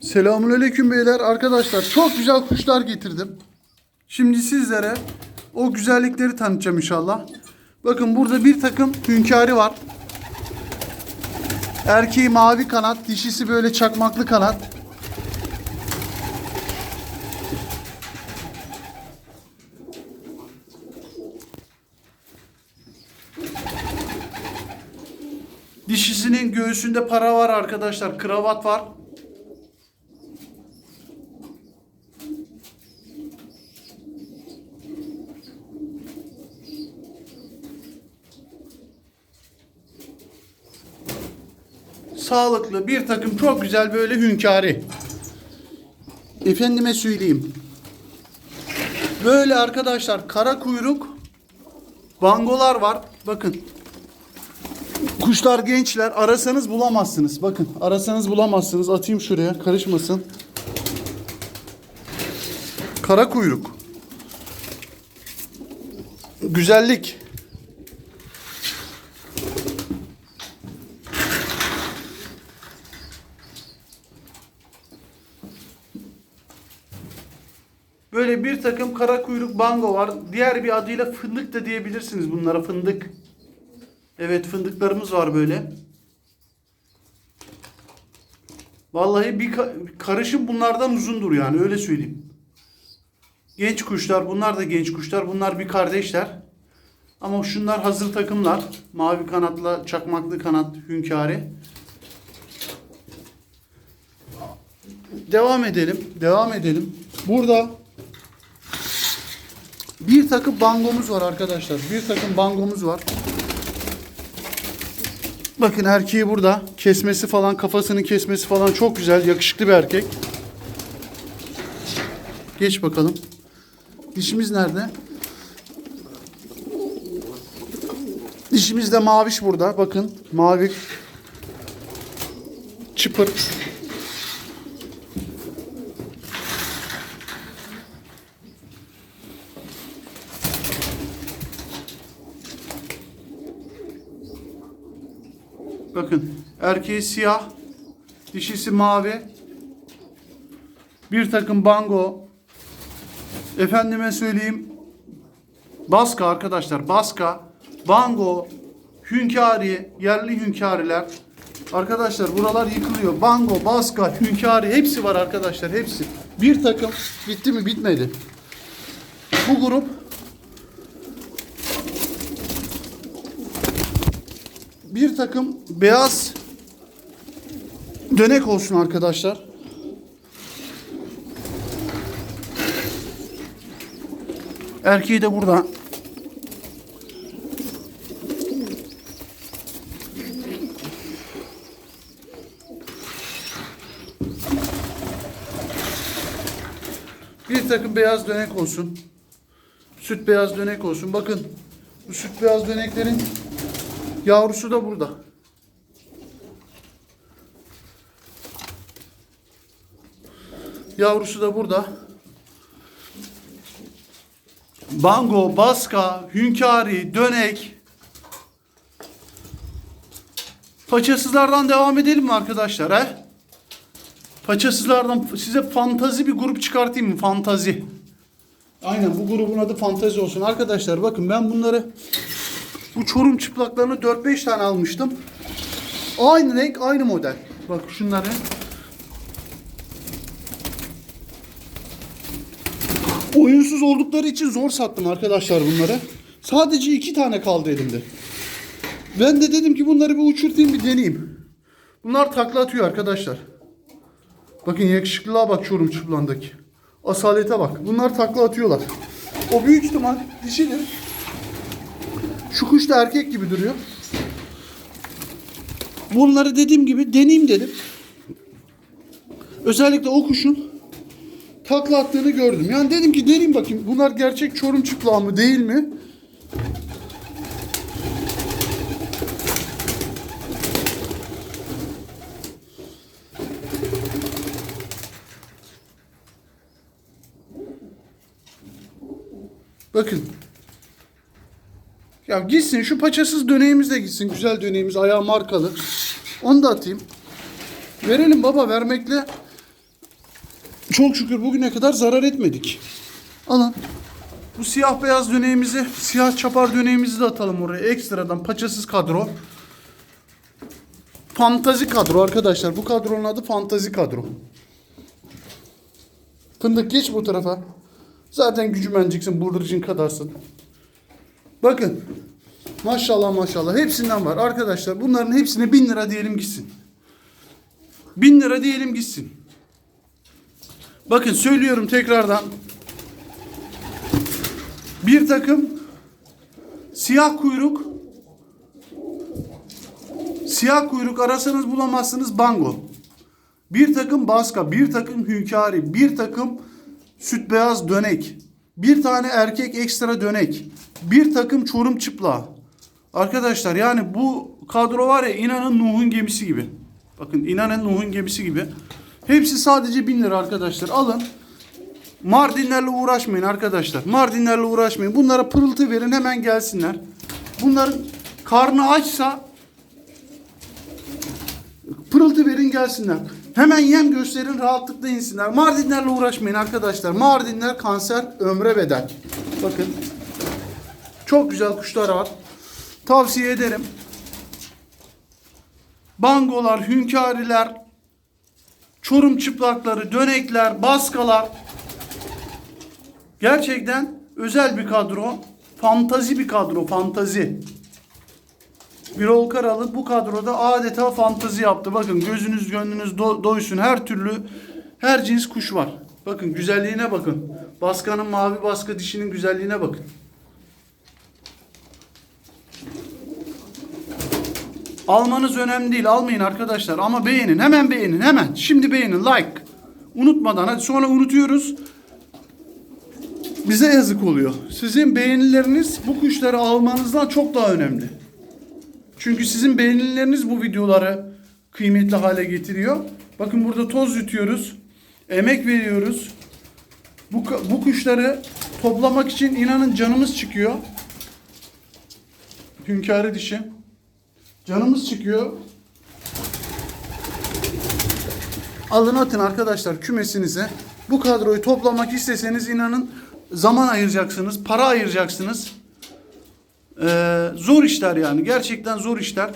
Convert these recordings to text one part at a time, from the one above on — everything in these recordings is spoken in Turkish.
Selamünaleyküm beyler. Arkadaşlar çok güzel kuşlar getirdim. Şimdi sizlere o güzellikleri tanıtacağım inşallah. Bakın burada bir takım hünkâri var. Erkeği mavi kanat, dişisi böyle çakmaklı kanat. Dişisinin göğsünde para var arkadaşlar. Kravat var. Sağlıklı bir takım çok güzel böyle hünkâri. Efendime söyleyeyim. Böyle arkadaşlar kara kuyruk bangolar var. Bakın. Kuşlar gençler arasanız bulamazsınız. Bakın arasanız bulamazsınız. Atayım şuraya karışmasın. Kara kuyruk. Güzellik. Böyle bir takım kara kuyruk bango var. Diğer bir adıyla fındık da diyebilirsiniz bunlara fındık. Evet fındıklarımız var böyle. Vallahi bir ka- karışım bunlardan uzundur yani öyle söyleyeyim. Genç kuşlar bunlar da genç kuşlar. Bunlar bir kardeşler. Ama şunlar hazır takımlar. Mavi kanatla çakmaklı kanat hünkâri. Devam edelim. Devam edelim. Burada bir takım bangomuz var arkadaşlar. Bir takım bangomuz var. Bakın erkeği burada. Kesmesi falan, kafasının kesmesi falan çok güzel. Yakışıklı bir erkek. Geç bakalım. Dişimiz nerede? Dişimiz de maviş burada. Bakın mavi çıpır. Bakın erkeği siyah, dişisi mavi. Bir takım bango. Efendime söyleyeyim. Baska arkadaşlar. Baska, bango, hünkâri, yerli hünkâriler. Arkadaşlar buralar yıkılıyor. Bango, baska, hünkâri hepsi var arkadaşlar. Hepsi. Bir takım bitti mi? Bitmedi. Bu grup bir takım beyaz dönek olsun arkadaşlar. Erkeği de burada. Bir takım beyaz dönek olsun. Süt beyaz dönek olsun. Bakın bu süt beyaz döneklerin Yavrusu da burada. Yavrusu da burada. Bango, baska, hünkâri, dönek. Paçasızlardan devam edelim mi arkadaşlar he? Paçasızlardan size fantazi bir grup çıkartayım mı? Fantazi. Aynen bu grubun adı fantazi olsun. Arkadaşlar bakın ben bunları bu çorum çıplaklarını 4-5 tane almıştım. Aynı renk, aynı model. Bak şunları. Oyunsuz oldukları için zor sattım arkadaşlar bunları. Sadece iki tane kaldı elimde. Ben de dedim ki bunları bir uçurtayım bir deneyeyim. Bunlar takla atıyor arkadaşlar. Bakın yakışıklılığa bak çorum çıplandaki. Asalete bak. Bunlar takla atıyorlar. O büyük ihtimal dişidir. Şu kuş da erkek gibi duruyor. Bunları dediğim gibi deneyeyim dedim. Özellikle o kuşun takla attığını gördüm. Yani dedim ki deneyeyim bakayım. Bunlar gerçek çorum çıplağı mı değil mi? Bakın ya gitsin şu paçasız döneğimiz de gitsin. Güzel döneğimiz ayağı markalı. Onu da atayım. Verelim baba vermekle çok şükür bugüne kadar zarar etmedik. Alın. Bu siyah beyaz döneğimizi, siyah çapar döneğimizi de atalım oraya. Ekstradan paçasız kadro. Fantazi kadro arkadaşlar. Bu kadronun adı fantazi kadro. Fındık geç bu tarafa. Zaten gücümenciksin, burdurcun kadarsın. Bakın. Maşallah maşallah. Hepsinden var. Arkadaşlar bunların hepsine bin lira diyelim gitsin. Bin lira diyelim gitsin. Bakın söylüyorum tekrardan. Bir takım siyah kuyruk siyah kuyruk arasanız bulamazsınız bango. Bir takım baska, bir takım hünkâri, bir takım süt beyaz dönek, bir tane erkek ekstra dönek, bir takım çorum çıplağı. Arkadaşlar yani bu kadro var ya inanın Nuh'un gemisi gibi. Bakın inanın Nuh'un gemisi gibi. Hepsi sadece 1000 lira arkadaşlar. Alın. Mardinlerle uğraşmayın arkadaşlar. Mardinlerle uğraşmayın. Bunlara pırıltı verin hemen gelsinler. Bunların karnı açsa pırıltı verin gelsinler. Hemen yem gösterin rahatlıkla insinler. Mardinlerle uğraşmayın arkadaşlar. Mardinler kanser ömre bedel. Bakın. Çok güzel kuşlar var. Tavsiye ederim. Bangolar, hünkâriler, çorum çıplakları, dönekler, baskalar. Gerçekten özel bir kadro. Fantazi bir kadro, fantazi. Birol Karalı bu kadroda adeta fantazi yaptı. Bakın gözünüz gönlünüz do- doysun. Her türlü her cins kuş var. Bakın güzelliğine bakın. Baskanın mavi baska dişinin güzelliğine bakın. Almanız önemli değil. Almayın arkadaşlar ama beğenin. Hemen beğenin. Hemen. Şimdi beğenin. Like. Unutmadan. Hadi sonra unutuyoruz. Bize yazık oluyor. Sizin beğenileriniz bu kuşları almanızdan çok daha önemli. Çünkü sizin beğenileriniz bu videoları kıymetli hale getiriyor. Bakın burada toz yutuyoruz. Emek veriyoruz. Bu, bu kuşları toplamak için inanın canımız çıkıyor. Hünkârı dişi. Canımız çıkıyor. Alın atın arkadaşlar kümesinize. Bu kadroyu toplamak isteseniz inanın zaman ayıracaksınız, para ayıracaksınız. Ee, zor işler yani. Gerçekten zor işler.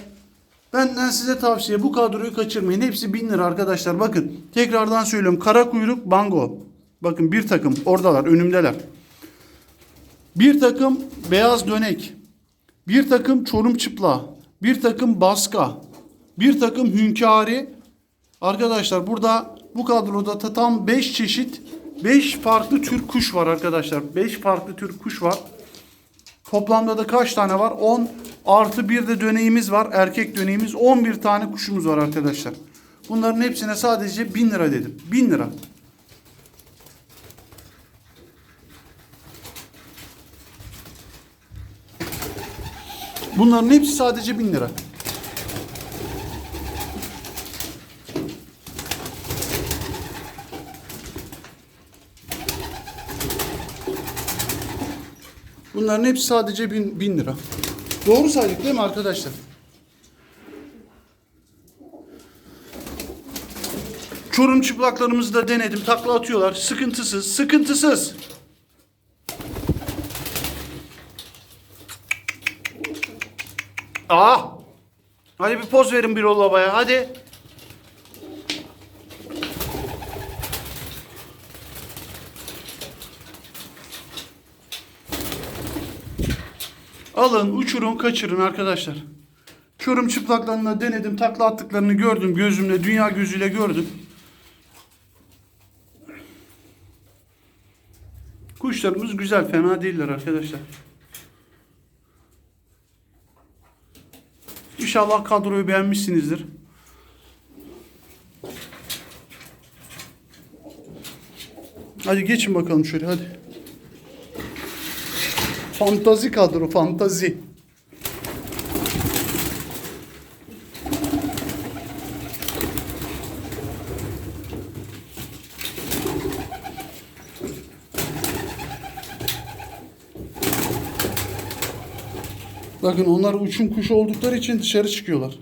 Benden size tavsiye bu kadroyu kaçırmayın. Hepsi bin lira arkadaşlar. Bakın tekrardan söylüyorum. Kara kuyruk bango. Bakın bir takım oradalar önümdeler. Bir takım beyaz dönek. Bir takım çorum çıplağı. Bir takım baska. Bir takım hünkâri. Arkadaşlar burada bu kadroda ta- tam 5 çeşit 5 farklı tür kuş var arkadaşlar. 5 farklı tür kuş var. Toplamda da kaç tane var? 10 artı bir de döneğimiz var. Erkek döneğimiz 11 tane kuşumuz var arkadaşlar. Bunların hepsine sadece 1000 lira dedim. 1000 lira. Bunların hepsi sadece 1000 lira. Bunların hepsi sadece 1000 bin lira. Doğru saydık değil mi arkadaşlar? Çorum çıplaklarımızı da denedim. Takla atıyorlar. Sıkıntısız. Sıkıntısız. Aa! Hadi bir poz verin bir babaya. Hadi. Alın, uçurun, kaçırın arkadaşlar. Çorum çıplaklarını denedim. Takla attıklarını gördüm gözümle. Dünya gözüyle gördüm. Kuşlarımız güzel. Fena değiller arkadaşlar. İnşallah kadroyu beğenmişsinizdir. Hadi geçin bakalım şöyle hadi. Fantazi kadro, fantazi. Bakın onlar uçum kuşu oldukları için dışarı çıkıyorlar.